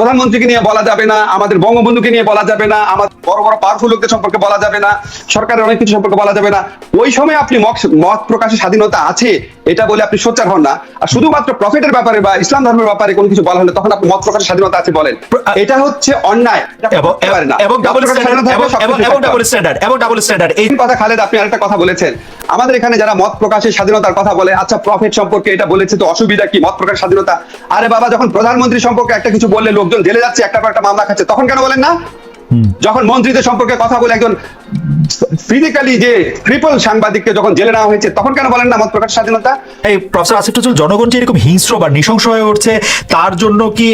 প্রধানমন্ত্রীকে নিয়ে বলা যাবে না আমাদের বঙ্গবন্ধুকে নিয়ে বলা যাবে না আমাদের বড় বড় পাওয়ারফুল লোকদের সম্পর্কে বলা যাবে না সরকারের অনেক কিছু সম্পর্কে বলা যাবে না। ওই সময় আপনি মত- প্রকাশের স্বাধীনতা আছে এটা বলে আপনি সোচ্চার হন না। আর শুধুমাত্র প্রফিটের ব্যাপারে বা ইসলাম ধর্মের ব্যাপারে কোনো কিছু বলা হলে তখন আপনি মত প্রকাশের স্বাধীনতা আছে বলেন। এটা হচ্ছে অন্যায় এবং করতে পারে না। এবং ডাবল স্ট্যান্ডার্ড এবং থাকলে সবকিছু এবং থাকতে ডাবল স্ট্যান্ডার্ড এবং ডাবল স্ট্যান্ডার্ড এই এই কথা খালেদ আপনি আরেকটা কথা বলেছেন। আমাদের এখানে যারা মত প্রকাশের স্বাধীনতার কথা বলে আচ্ছা প্রফিট সম্পর্কে এটা বলেছে তো অসুবিধা কি মত প্রকাশের স্বাধীনতা? আরে বাবা যখন প্রধানমন্ত্রী সম্পর্কে একটা কিছু বললে লোকজন জেলে যাচ্ছে একটা একটা মামলা খাচ্ছে তখন কেন বলেন না? যখন মন্ত্রীদের সম্পর্কে কথা বলে একজন ফিজিক্যালি যে ট্রিপল সাংবাদিককে যখন জেলে নেওয়া হয়েছে, তখন কেন বলেন না মত প্রকাশ স্বাধীনতা? এই প্রফেসর আসিফ জনগণ যে এরকম হিংস্র বা নৃশংস হয়ে উঠছে, তার জন্য কি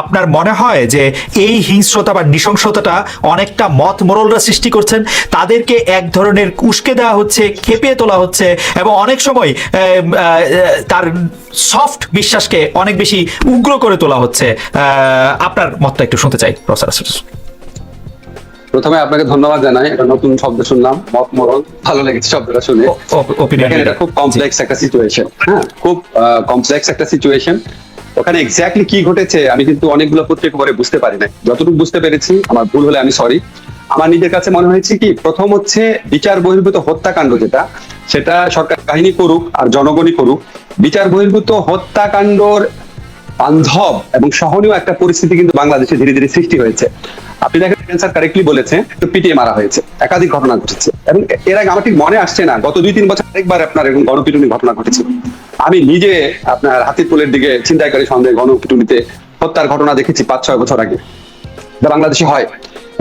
আপনার মনে হয় যে এই হিংস্রতা বা নৃশংসতাটা অনেকটা মত মোরলরা সৃষ্টি করছেন? তাদেরকে এক ধরনের উস্কে দেওয়া হচ্ছে, খেপিয়ে তোলা হচ্ছে, এবং অনেক সময় তার সফট বিশ্বাসকে অনেক বেশি উগ্র করে তোলা হচ্ছে। আপনার মতটা একটু শুনতে চাই, প্রফেসর আসিফ। প্রথমে আপনাকে ধন্যবাদ জানাই একটা নতুন শব্দ শুনলাম মত মরল ভালো লেগেছে শব্দটা শুনে। এটা খুব কমপ্লেক্স একটা সিচুয়েশন হ্যাঁ? খুব কমপ্লেক্স একটা সিচুয়েশন ওখানে এক্স্যাক্টলি কি ঘটেছে আমি কিন্তু অনেকগুলো পত্রিকা পরে বুঝতে পারি না যতটুকু বুঝতে পেরেছি আমার ভুল হলে আমি সরি আমার নিজের কাছে মনে হয়েছে কি প্রথম হচ্ছে বিচার বহির্ভূত হত্যাকাণ্ড যেটা সেটা সরকার কাহিনী করুক আর জনগণই করুক। বিচার বহির্ভূত হত্যাকাণ্ডর বান্ধব এবং সহনীয় একটা পরিস্থিতি কিন্তু বাংলাদেশে ধীরে ধীরে সৃষ্টি হয়েছে। আপনি দেখেন স্যার কারেক্টলি বলেছে তো পিটিয়ে মারা হয়েছে। একাধিক ঘটনা ঘটেছে। এবং এর আগে আমার ঠিক মনে আসছে না, গত দুই তিন বছর আরেকবার আপনার এরকম গণপিটুনি ঘটনা ঘটেছিল। আমি নিজে আপনার হাতিরপুলের দিকে ছিনতাইকারী সন্দেহে গণপিটুনিতে হত্যার ঘটনা দেখেছি পাঁচ ছয় বছর আগে। বাংলাদেশে হয়।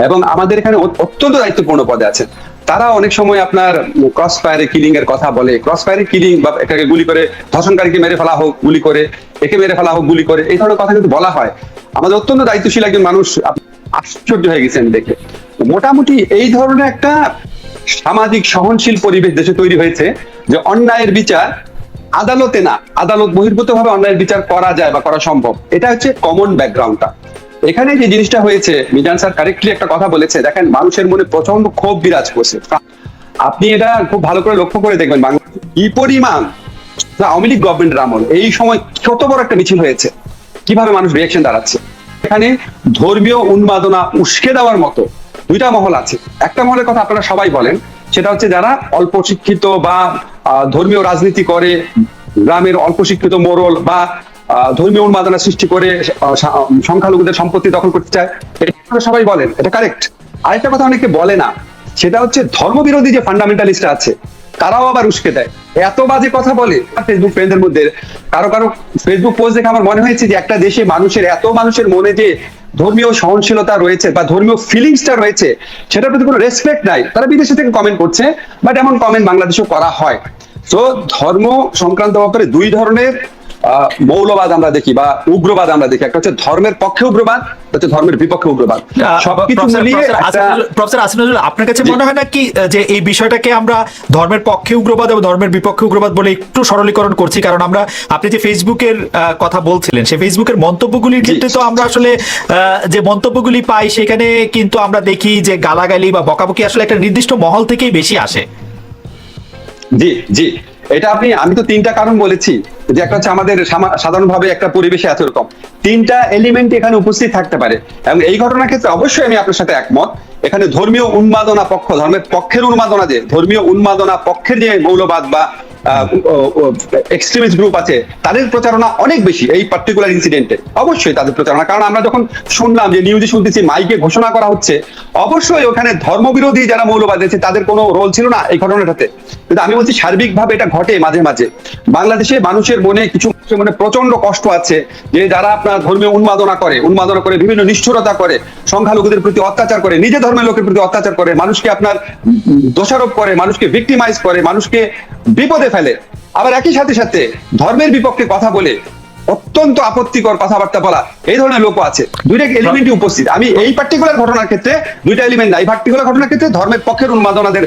এবং আমাদের এখানে অত্যন্ত দায়িত্বপূর্ণ পদে আছেন তারা অনেক সময় আপনার ক্রস ফায়ারে কিলিং এর কথা বলে। ক্রস ফায়ারে কিলিং বা এটাকে গুলি করে, ধর্ষণকারীকে মেরে ফেলা হোক, গুলি করে একে মেরে ফেলা হোক, গুলি করে, এই ধরনের কথা কিন্তু বলা হয়। আমাদের অত্যন্ত দায়িত্বশীল একজন মানুষ আশ্চর্য হয়ে গেছেন দেখে। মোটামুটি এই ধরনের একটা সামাজিক সহনশীল পরিবেশ দেশে তৈরি হয়েছে যে অন্যায়ের বিচার আদালতে না, আদালত বহির্ভূত ভাবে অন্যায়ের বিচার করা যায় বা করা সম্ভব। এটা হচ্ছে কমন ব্যাকগ্রাউন্ডটা এখানে যে জিনিসটা হয়েছে, মিজান স্যার কারেক্টলি একটা কথা বলেছে, দেখেন মানুষের মনে প্রচণ্ড ক্ষোভ বিরাজ করছে। আপনি এটা খুব ভালো করে লক্ষ্য করে দেখবেন বাংলাদেশে কি পরিমাণ না, আওয়ামী লীগ গভর্নমেন্টের আমল। এই সময় কত বড় একটা মিছিল হয়েছে। কীভাবে মানুষ রিয়াকশন দাঁড়াচ্ছে? এখানে ধর্মীয় উন্মাদনা উস্কে দেওয়ার মতো দুইটা মহল আছে। একটা মহলের কথা আপনারা সবাই বলেন সেটা হচ্ছে যারা অল্প শিক্ষিত বা ধর্মীয় রাজনীতি করে গ্রামের অল্প শিক্ষিত মোরল বা ধর্মীয় উন্মাদনা সৃষ্টি করে সংখ্যালঘুদের সম্পত্তি দখল করতে চায় সবাই বলেন? এটা কারেক্ট আরেকটা কথা অনেকে বলে না সেটা হচ্ছে ধর্মবিরোধী যে ফান্ডামেন্টালিস্ট আছে তারাও আবার উস্কে দেয়। এত বাজে কথা বলে ফেসবুক ফ্রেন্ডের মধ্যে। কারও কারও ফেসবুক পোস্ট দেখে আমার মনে হয়েছে যে একটা দেশে মানুষের এত মানুষের মনে যে ধর্মীয় সহনশীলতা রয়েছে বা ধর্মীয় ফিলিংসটা রয়েছে, সেটার প্রতি কোনো রেসপেক্ট নাই। তারা বিদেশে থেকে কমেন্ট করছে বাট এমন কমেন্ট বাংলাদেশেও করা হয়। তো ধর্ম সংক্রান্ত ব্যাপারে দুই ধরনের মৌলবাদ আমরা দেখি বা উগ্রবাদ আমরা দেখি। একটা হচ্ছে ধর্মের পক্ষে উগ্রবাদ হচ্ছে ধর্মের বিপক্ষে উগ্রবাদ। সবকিছু প্রফেসর- মিলিয়ে নজরুল আপনার কাছে মনে হয় না কি যে এই বিষয়টাকে আমরা ধর্মের পক্ষে উগ্রবাদ এবং ধর্মের বিপক্ষে উগ্রবাদ বলে একটু সরলীকরণ করছি? কারণ আমরা আপনি যে ফেসবুকের কথা বলছিলেন সেই ফেসবুকের মন্তব্যগুলির ক্ষেত্রে তো আমরা আসলে আহ, যে মন্তব্যগুলি পাই সেখানে কিন্তু আমরা দেখি যে গালাগালি বা বকাবকি আসলে একটা নির্দিষ্ট মহল থেকেই বেশি আসে। জি জি। এটা আপনি, আমি তো তিনটা কারণ বলেছি যে একটা হচ্ছে আমাদের সাধারণ সাধারণভাবে একটা পরিবেশে এত রকম তিনটা এলিমেন্ট এখানে উপস্থিত থাকতে পারে। এবং এই ঘটনার ক্ষেত্রে অবশ্যই আমি আপনার সাথে একমত। এখানে ধর্মীয় উন্মাদনা পক্ষ, ধর্মের পক্ষের উন্মাদনা যে, ধর্মীয় উন্মাদনা পক্ষের যে মৌলবাদ বা এক্সট্রিমিস্ট গ্রুপ আছে, তাদের প্রচারণা অনেক বেশি এই পার্টিকুলার ইনসিডেন্টে অবশ্যই তাদের প্রচারণা, কারণ আমরা যখন শুনলাম যে নিউজে শুনতেছি মাইকে ঘোষণা করা হচ্ছে, অবশ্যই ওখানে ধর্মবিরোধী যারা মৌলবাদ আছে তাদের কোনো রোল ছিল না এই ঘটনাটাতে। কিন্তু আমি বলছি সার্বিকভাবে এটা ঘটে মাঝে মাঝে। বাংলাদেশে মানুষের মনে কিছু মানুষের মনে প্রচণ্ড কষ্ট আছে যে যারা আপনার ধর্মীয় উন্মাদনা করে উন্মাদনা করে, বিভিন্ন নিষ্ঠুরতা করে, সংখ্যালঘুদের প্রতি অত্যাচার করে, নিজে ধর্মের লোকের প্রতি অত্যাচার করে, মানুষকে আপনার দোষারোপ করে, মানুষকে ভিক্টিমাইজ করে, মানুষকে বিপদে ফেলে। আবার একই সাথে সাথে ধর্মের বিপক্ষে কথা বলে অত্যন্ত আপত্তিকর কথাবার্তা বলা এই ধরনের লোক আছে। দুইটা এলিমেন্টই উপস্থিত। আমি এই পার্টিকুলার ঘটনার ক্ষেত্রে দুইটা এলিমেন্ট নাই। পার্টিকুলার ঘটনার ক্ষেত্রে ধর্মের পক্ষের উন্মাদনাদের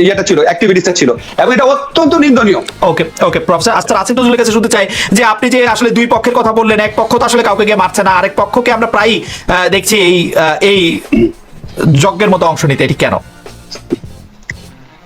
ইয়েটা ছিল অ্যাক্টিভিটিসটা ছিল। এবং এটা অত্যন্ত নিন্দনীয়। ওকে ওকে প্রফেসর আস্তার আসিফ নজরুলের কাছে শুনতে চাই যে আপনি যে আসলে দুই পক্ষের কথা বললেন এক পক্ষ তো আসলে কাউকে গিয়ে মারছে না আরেক পক্ষকে আমরা প্রায়ই আহ, দেখছি এই এই যজ্ঞের মতো অংশ নিতে এটি কেন?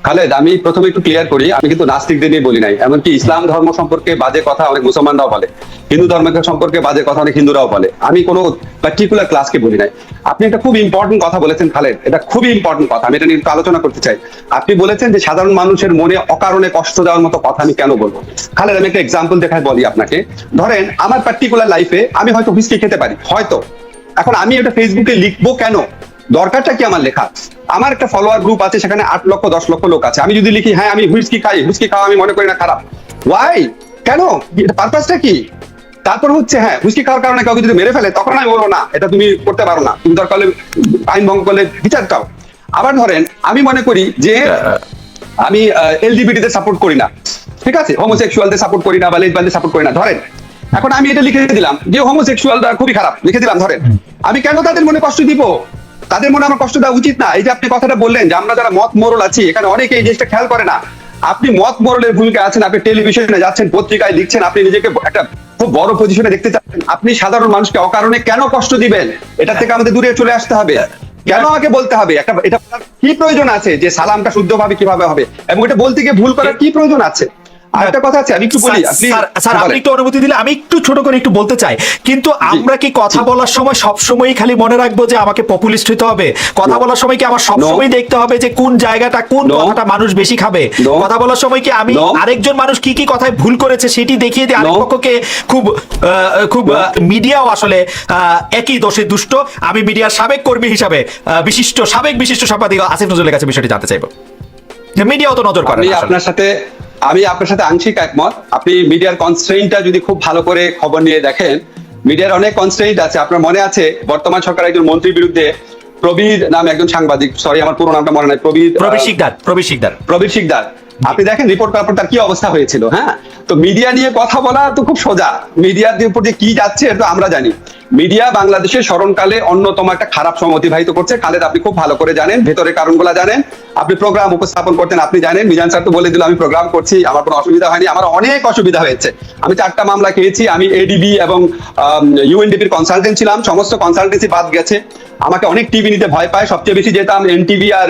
খালেদ, আমি প্রথমে একটু ক্লিয়ার করি, আমি কিন্তু নাস্তিকদের নিয়ে বলি নাই, এমনকি ইসলাম ধর্ম সম্পর্কে বাজে কথা অনেক মুসলমানরাও বলে, হিন্দু ধর্ম সম্পর্কে বাজে কথা অনেক হিন্দুরাও বলে, আমি কোনো পার্টিকুলার ক্লাসকে বলি নাই। আপনি একটা খুব ইম্পর্টেন্ট কথা বলেছেন খালেদ, এটা খুবই ইম্পর্টেন্ট কথা, আমি এটা নিয়ে আলোচনা করতে চাই। আপনি বলেছেন যে সাধারণ মানুষের মনে অকারণে কষ্ট দেওয়ার মতো কথা আমি কেন বলব? খালেদ, আমি একটা এক্সাম্পল দেখায় বলি আপনাকে। ধরেন, আমার পার্টিকুলার লাইফে আমি হয়তো হুইস্কি খেতে পারি, হয়তো। এখন আমি এটা ফেসবুকে লিখব কেন? দরকারটা কি আমার লেখা? আমার একটা ফলোয়ার গ্রুপ আছে, সেখানে আট লক্ষ, দশ লক্ষ লোক আছে। আমি যদি লিখি হ্যাঁ আমি হুইস্কি খাই, হুইস্কি খাওয়া আমি মনে করি না খারাপ। ওয়াই কেন? পারপাসটা কি? তারপর হচ্ছে হ্যাঁ হুইস্কি খাওয়ার কারণে কাউকে যদি মেরে ফেলে, তখন আমি বলব, না, এটা তুমি করতে পারো না। তুমি দরকার হলে আইন ভঙ্গ করলে বিচার চাও আবার ধরেন, আমি মনে করি যে আমি এলজিবিটি তে সাপোর্ট করি না। ঠিক আছে? হোমোসেক্সুয়ালদের সাপোর্ট করি না বা লেসবানদের সাপোর্ট করি না। ধরেন, এখন আমি এটা লিখে দিলাম যে হোমোসেক্সুয়ালরা খুবই খারাপ। লিখে দিলাম, ধরেন। আমি কেন তাদের মনে কষ্ট দিব? তাদের মনে আমার কষ্ট দেওয়া উচিত না। এই যে আপনি কথাটা বললেন যে আমরা যারা মত মোরল আছি এখানে অনেকে এই জিনিসটা খেয়াল করে না। আপনি মত মোরলের ভূমিকা আছেন আপনি টেলিভিশনে যাচ্ছেন পত্রিকায় লিখছেন আপনি নিজেকে একটা খুব বড় পজিশনে দেখতে চাচ্ছেন। আপনি সাধারণ মানুষকে অকারণে কেন কষ্ট দিবেন? এটা থেকে আমাদের দূরে চলে আসতে হবে। কেন আমাকে বলতে হবে? একটা এটা কি প্রয়োজন আছে যে সালামটা শুদ্ধভাবে কীভাবে হবে? এবং এটা বলতে গিয়ে ভুল করার কি প্রয়োজন আছে? আর একটা কথা আছে আমি একটু বলি স্যার, আপনি। একটু অনুমতি দিলে আমি একটু ছোট করে একটু বলতে চাই। কিন্তু আমরা কি কথা বলার সময় সব সময় খালি মনে রাখব যে আমাকে পপুলিস্ট হতে হবে? কথা বলার সময় কি আমার সব সময় দেখতে হবে যে কোন জায়গাটা কোন. কথাটা মানুষ বেশি খাবে? কথা বলার সময় কি আমি আরেকজন মানুষ কি কি কথায় ভুল করেছে সেটি দেখিয়ে দিয়ে আরেক পক্ষকে খুব খুব মিডিয়াও আসলে আহ, একই দোষে দুষ্ট। আমি মিডিয়ার সাবেক কর্মী হিসাবে বিশিষ্ট সাবেক বিশিষ্ট সাংবাদিক আসিফ নজরুলের কাছে বিষয়টি জানতে চাইব। মিডিয়াও তো নজর করে আপনার সাথে আমি আপনার সাথে আংশিক একমত। আপনি মিডিয়ার কনস্ট্রেইনটা যদি খুব ভালো করে খবর নিয়ে দেখেন মিডিয়ার অনেক কনস্ট্রেইন্ট আছে। আপনার মনে আছে বর্তমান সরকার একজন মন্ত্রীর বিরুদ্ধে প্রবীর নামে একজন সাংবাদিক সরি আমার পুরো নামটা মনে নাই প্রবীর প্রবীর শিকদার প্রবীর শিকদার। প্রবীর শিকদার। আপনি দেখেন রিপোর্ট করার পর তার কি অবস্থা হয়েছিল হ্যাঁ? তো মিডিয়া নিয়ে কথা বলা তো খুব সোজা। মিডিয়ার উপর দিয়ে কি যাচ্ছে এটা আমরা জানি। মিডিয়া বাংলাদেশের স্মরণকালে অন্যতম একটা খারাপ সময় অতিবাহিত করছে। খালেদ, আপনি খুব ভালো করে জানেন, ভেতরের কারণগুলো জানেন। আপনি প্রোগ্রাম উপস্থাপন করতেন, আপনি জানেন। মিজান স্যার তো বলে দিল, আমি প্রোগ্রাম করছি, আমার কোনো অসুবিধা হয়নি, আমার অনেক অসুবিধা হয়েছে। আমি চারটা মামলা খেয়েছি, আমি এডিবি এবং ইউএনডিপির কনসালটেন্ট ছিলাম, সমস্ত কনসালটেন্সি বাদ গেছে। আমাকে অনেক টিভি নিতে ভয় পায়, সবচেয়ে বেশি যেতাম এনটিভি আর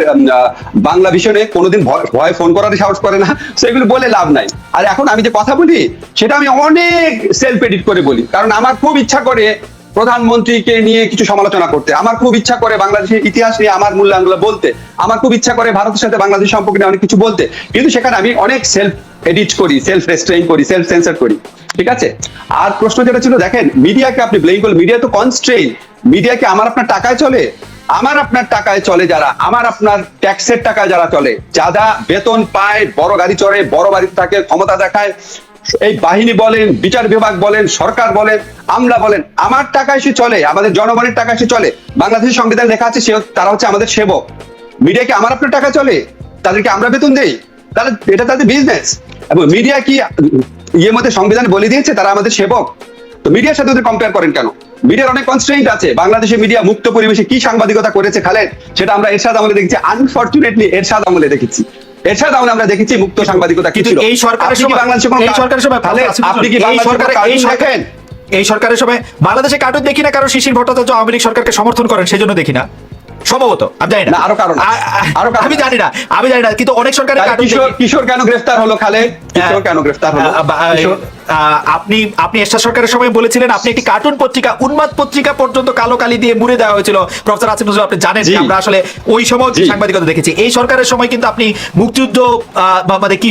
বাংলা ভিশনে কোনোদিন ভয় ফোন করার সাহস করে না। সেগুলো বলে লাভ নাই। আর এখন আমি যে কথা বলি, সেটা আমি অনেক সেলফ এডিট করে বলি। কারণ আমার খুব ইচ্ছা করে প্রধানমন্ত্রীকে নিয়ে কিছু সমালোচনা করতে। আমার খুব ইচ্ছা করে বাংলাদেশের ইতিহাস নিয়ে আমার মূল্যায়নগুলো বলতে, আমার খুব ইচ্ছা করে ভারতের সাথে বাংলাদেশ সম্পর্কে অনেক কিছু বলতে। কিন্তু সেখানে আমি অনেক সেলফ এডিট করি সেলফ রেস্ট্রেইন করি সেলফ সেন্সার করি। ঠিক আছে? আর প্রশ্ন যেটা ছিল, দেখেন মিডিয়াকে আপনি ব্লেম করলেন মিডিয়া তো কনস্ট্রেইন মিডিয়া কি আমার আপনার টাকায় চলে? আমার আপনার টাকায় চলে যারা? আমার আপনার ট্যাক্সের টাকায় যারা চলে? যারা বেতন পায়, বড় গাড়ি চড়ে, বড় বাড়িতে থাকে, ক্ষমতা দেখায় এই বাহিনী বলেন, বিচার বিভাগ বলেন, সরকার বলেন আমলা বলেন, আমার টাকায় সে চলে, আমাদের জনগণের টাকায় সে চলে। বাংলাদেশের সংবিধান লেখা আছে, সে তারা হচ্ছে আমাদের সেবক। মিডিয়া কি আমার আপনার টাকা চলে? তাদেরকে আমরা বেতন দেই? তাহলে এটা তাদের বিজনেস এবং মিডিয়া কি ইয়ে মধ্যে সংবিধান বলে দিয়েছে, তারা আমাদের সেবক। তো মিডিয়ার সাথে ওদের কম্পেয়ার করেন কেন? মিডিয়ার অনেক কনস্ট্রেন্ট আছে। বাংলাদেশের মিডিয়া মুক্ত পরিবেশে কি সাংবাদিকতা করেছে খালেদ, সেটা আমরা এরশাদ আমলে দেখেছি। আনফরচুনেটলি এরশাদ আমলে দেখেছি। এরশাদ আমলে আমরা দেখেছি মুক্ত সাংবাদিকতা কি ছিল? এই সরকারের সময় বাংলাদেশে কোনো এই সরকারের সময় আপনি কি দেখেন? এই সরকারের সময় বাংলাদেশে কার্টুন দেখি না কারণ শিশির ভট্টাচার্য আওয়ামী লীগ সরকারকে সমর্থন করেন সেজন্য দেখি না। সম্ভবত আমি জানি না। আরও কারণ আরও আমি জানি না আমি জানি না কিন্তু অনেক সরকারের কিশোর কিশোর কেন গ্রেফতার হলো কিশোর হ্যাঁ। কেন গ্রেফতার হলো? কিশোর? আপনি আপনি এরশাদ সরকারের সময় বলেছিলেন আপনি একটি কার্টুন পত্রিকা উন্মাদ পত্রিকা পর্যন্ত কালো কালি দিয়ে মুড়ে দেওয়া হয়েছিল। প্রফেসর আসিফ নজরুল আপনি জানেন যে আমরা আসলে ওই সময়। সাংবাদিকতা দেখেছি। এই সরকারের সময় কিন্তু আপনি মুক্তিযুদ্ধ আহ, মানে কি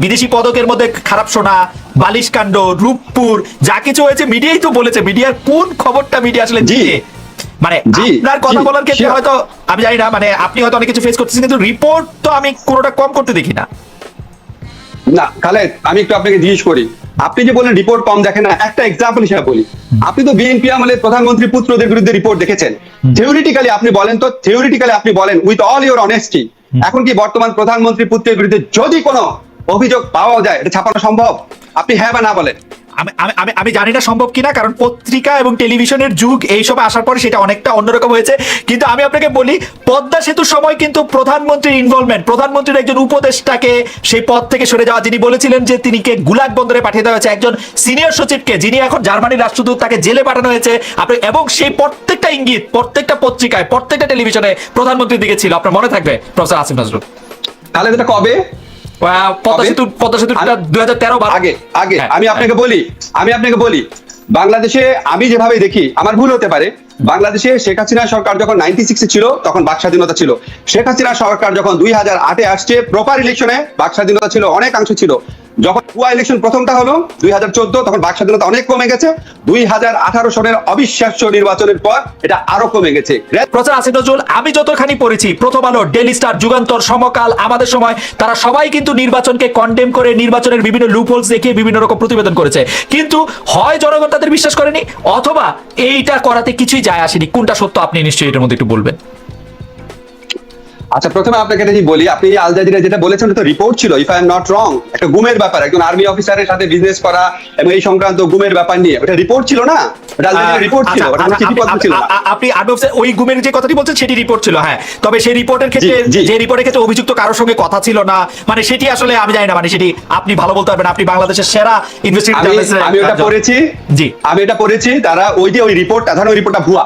বিদেশি পদকের মধ্যে খারাপ শোনা বালিশ কাণ্ড রূপপুর যা কিছু হয়েছে মিডিয়াই তো বলেছে। মিডিয়ার কোন খবরটা মিডিয়া আসলে জি। দিয়ে মানে আপনার কথা বলার ক্ষেত্রে হয়তো আমি জানি না মানে আপনি হয়তো অনেক কিছু ফেস করতেছেন কিন্তু রিপোর্ট তো আমি কোনোটা কম করতে দেখি না। না খালেদ আমি একটু আপনাকে জিজ্ঞেস করি। আপনি যে বলেন রিপোর্ট কম দেখেন না একটা এক্সাম্পল হিসেবে বলি। আপনি তো বিএনপি আমলে প্রধানমন্ত্রী পুত্রদের বিরুদ্ধে রিপোর্ট দেখেছেন। থিওরিটিক্যালি আপনি বলেন তো থিওরিটিক্যালি আপনি বলেন উইথ অল ইউর অনেস্টি এখন কি বর্তমান প্রধানমন্ত্রী পুত্রের বিরুদ্ধে যদি কোনো অভিযোগ পাওয়া যায় এটা ছাপানো সম্ভব? আপনি হ্যাঁ বা না বলেন। আমি আমি আমি জানি না সম্ভব কিনা, কারণ পত্রিকা এবং টেলিভিশনের যুগ এই সব আসার পরে সেটা অনেকটা অন্যরকম হয়েছে। কিন্তু আমি আপনাকে বলি, পদ্মা সেতুর সময় কিন্তু প্রধানমন্ত্রীর ইনভলভমেন্ট প্রধানমন্ত্রীর একজন উপদেষ্টাকে সেই পদ থেকে সরে যাওয়া, যিনি বলেছিলেন যে তিনি কে গুলাগ বন্দরে পাঠিয়ে দেওয়া হয়েছে, একজন সিনিয়র সচিবকে, যিনি এখন জার্মানির রাষ্ট্রদূত, তাকে জেলে পাঠানো হয়েছে। আপনি, এবং সেই প্রত্যেকটা ইঙ্গিত, প্রত্যেকটা পত্রিকায়, প্রত্যেকটা টেলিভিশনে প্রধানমন্ত্রীর দিকে ছিল। আপনার মনে থাকবে, প্রফেসর আসিফ নজরুল? তাহলে এটা কবে? পদ্মা সেতু পদ্মা সেতুটা আমি- দুই হাজার তেরো আগে আগে হ্যাঁ, আমি আপনাকে বলি আমি আপনাকে বলি বাংলাদেশে আমি যেভাবে দেখি আমার ভুল হতে পারে। বাংলাদেশে শেখ হাসিনা সরকার যখন নাইনটি সিক্সে ছিল তখন বাক স্বাধীনতা ছিল। শেখ হাসিনা সরকার যখন দুই হাজার আটে আসছে প্রপার ইলেকশনে বাক স্বাধীনতা ছিল অনেকাংশ ছিল। যখন ভুয়া ইলেকশন প্রথমটা হলো, দুই হাজার চোদ্দ, তখন বাক স্বাধীনতা অনেক কমে গেছে। দুই হাজার আঠারো সনের অবিশ্বাস্য নির্বাচনের পর এটা আরও কমে গেছে। প্রচার আসিফ নজরুল, আমি যতখানি পড়েছি, প্রথম আলো ডেলি স্টার যুগান্তর, সমকাল, আমাদের সময়, তারা সবাই কিন্তু নির্বাচনকে কন্ডেম করে নির্বাচনের বিভিন্ন লুপহোলস দেখিয়ে বিভিন্ন রকম প্রতিবেদন করেছে। কিন্তু হয় জনগণ তাদের বিশ্বাস করেনি, অথবা এইটা করাতে কিছুই যায় আসেনি। কোনটা সত্য আপনি নিশ্চয়ই এটার মধ্যে একটু বলবেন। আচ্ছা প্রথমে আপনাকে এটা বলি আপনি আল জাজিরা যেটা বলেছেন তো রিপোর্ট ছিল if I am not wrong একটা গুমের ব্যাপার একজন আর্মি অফিসারের সাথে বিজনেস করা এবং এই সংক্রান্ত গুমের ব্যাপার নিয়ে ওটা রিপোর্ট ছিল না? রিপোর্ট ছিল আচ্ছা, আচ্ছা, চিঠিপত্র আপনি- ছিল আপনি ওই গুমের যে কথাটি বলছেন সেটি রিপোর্ট ছিল হ্যাঁ। তবে সেই রিপোর্টের ক্ষেত্রে। যে রিপোর্টের ক্ষেত্রে অভিযুক্ত কারোর সঙ্গে কথা ছিল না মানে সেটি আসলে আমি জানি না মানে সেটি আপনি ভালো বলতে পারবেন আপনি বাংলাদেশের সেরা আমি আমি ওটা পড়েছি জি। আমি এটা পড়েছি তারা ওই যে ওই রিপোর্ট রিপোর্টটা ভুয়া।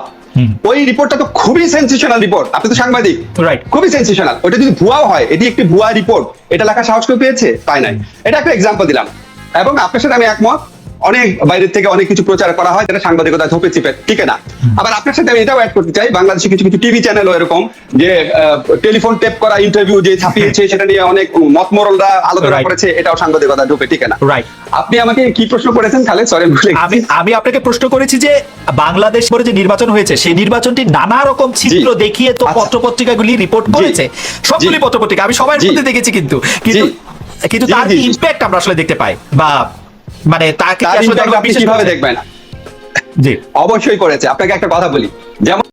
ওই রিপোর্টটা তো খুবই সেন্সেশনাল রিপোর্ট আপনি তো সাংবাদিক। রাইট খুবই সেন্সেশনাল ওটা যদি ভুয়াও হয় এটি একটি ভুয়া রিপোর্ট এটা লেখা সাহস কেউ পেয়েছে? তাই নাই। এটা একটা এক্সাম্পল দিলাম। এবং আপনার সাথে আমি একমত অনেক বাইরের থেকে অনেক কিছু প্রচার করা হয় যেটা সাংবাদিকতা ধোপে চিপে ঠিক না? আবার আপনার সাথে আমি এটাও অ্যাড করতে চাই বাংলাদেশে কিছু কিছু টিভি চ্যানেলও এরকম যে টেলিফোন টেপ করা ইন্টারভিউ যে ছাপিয়েছে সেটা নিয়ে অনেক মতমরলরা আলোচনা করেছে এটাও সাংবাদিকতা ধোপে ঠিক না? রাইট আপনি আমাকে কি প্রশ্ন করেছেন খালেদ? সরি ভুলে আমি আমি আপনাকে প্রশ্ন করেছি যে বাংলাদেশ পরে যে নির্বাচন হয়েছে সেই নির্বাচনটি নানা রকম জি। দেখিয়ে তো আচ্ছা। পত্রপত্রিকাগুলি রিপোর্ট করেছে। সবগুলি পত্রপত্রিকা আমি সবার। মধ্যে দেখেছি কিন্তু। কিন্তু কিন্তু তার। ইম্প্যাক্ট আমরা আসলে দেখতে পাই বা মানে তাকে কীভাবে দেখবেন? জি। অবশ্যই করেছে। আপনাকে একটা কথা বলি। যেমন